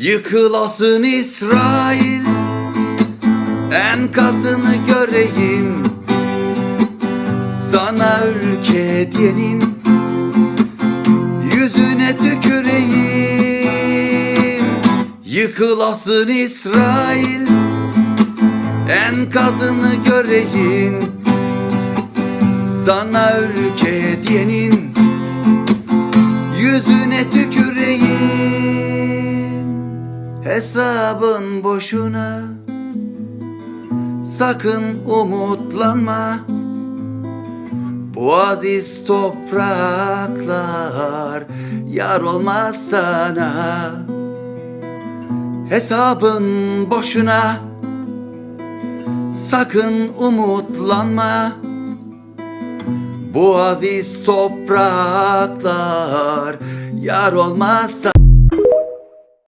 Yıkılasın İsrail Enkazını göreyim. Sana ülke diyenin Yüzüne tüküreyim. Yıkılasın İsrail Enkazını göreyim. Sana ülke diyenin Hesabın boşuna. Sakın umutlanma. Bu aziz topraklar Yar olmaz sana. Hesabın boşuna. Sakın umutlanma. Bu aziz topraklar Yar olmaz sana